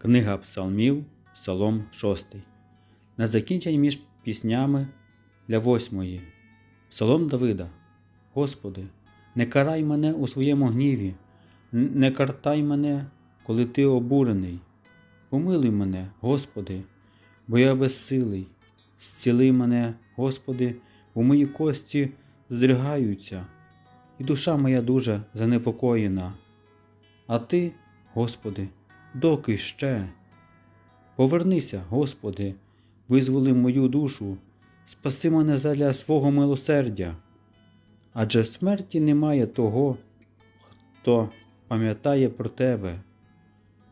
Книга Псалмів, Псалом 6. На закінчення між піснями для восьмої. Псалом Давида. Господи, не карай мене у своєму гніві, не картай мене, коли ти обурений. Помилуй мене, Господи, бо я безсилий. Зціли мене, Господи, бо мої кості здригаються, і душа моя дуже занепокоєна. А Ти, Господи, доки ще? Повернися, Господи, визволи мою душу, спаси мене задля свого милосердя. Адже смерті немає того, хто пам'ятає про Тебе,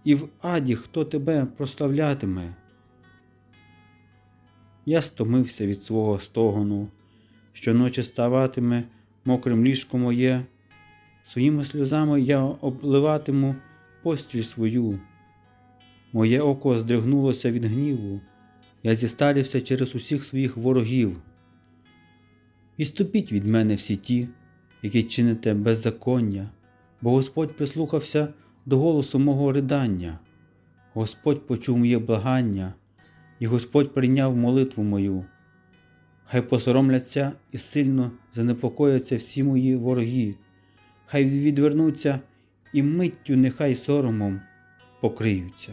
і в аді хто тебе прославлятиме. Я стомився від свого стогону, щоночі ставатиме мокрим ліжко моє, своїми сльозами я обливатиму постіль свою. Моє око здригнулося від гніву, я зістарився через усіх своїх ворогів. І ступіть від мене всі ті, які чините беззаконня, бо Господь прислухався до голосу мого ридання, Господь почув моє благання, і Господь прийняв молитву мою. Хай посоромляться і сильно занепокояться всі мої вороги, хай відвернуться і миттю нехай соромом покриються.